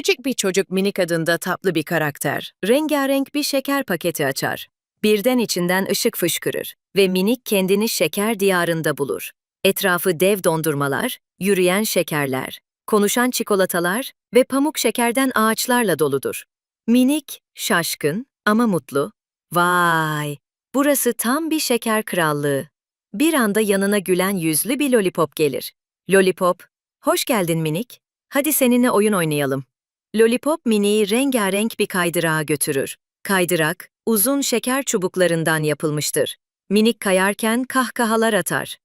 Küçük bir çocuk minik adında tatlı bir karakter, rengarenk bir şeker paketi açar. Birden içinden ışık fışkırır ve minik kendini şeker diyarında bulur. Etrafı dev dondurmalar, yürüyen şekerler, konuşan çikolatalar ve pamuk şekerden ağaçlarla doludur. Minik, şaşkın ama mutlu. Vay, burası tam bir şeker krallığı. Bir anda yanına gülen yüzlü bir lollipop gelir. Lollipop, hoş geldin minik. Hadi seninle oyun oynayalım. Lollipop miniyi rengarenk bir kaydırağa götürür. Kaydırak, uzun şeker çubuklarından yapılmıştır. Minik kayarken kahkahalar atar.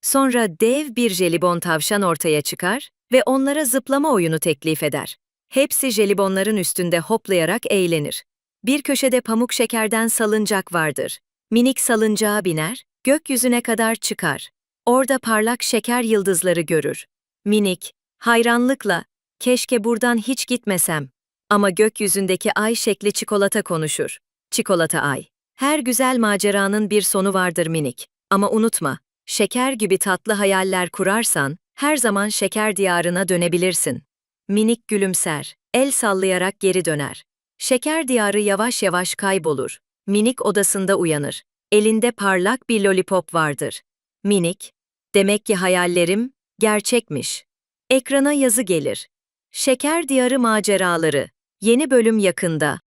Sonra dev bir jelibon tavşan ortaya çıkar ve onlara zıplama oyunu teklif eder. Hepsi jelibonların üstünde hoplayarak eğlenir. Bir köşede pamuk şekerden salıncak vardır. Minik salıncağa biner, gökyüzüne kadar çıkar. Orada parlak şeker yıldızları görür. Minik, hayranlıkla, keşke buradan hiç gitmesem. Ama gökyüzündeki ay şekli çikolata konuşur. Çikolata ay. Her güzel maceranın bir sonu vardır minik. Ama unutma, şeker gibi tatlı hayaller kurarsan, her zaman şeker diyarına dönebilirsin. Minik gülümser, el sallayarak geri döner. Şeker diyarı yavaş yavaş kaybolur. Minik odasında uyanır. Elinde parlak bir lollipop vardır. Minik, demek ki hayallerim gerçekmiş. Ekrana yazı gelir. Şeker Diyarı Maceraları. Yeni bölüm yakında.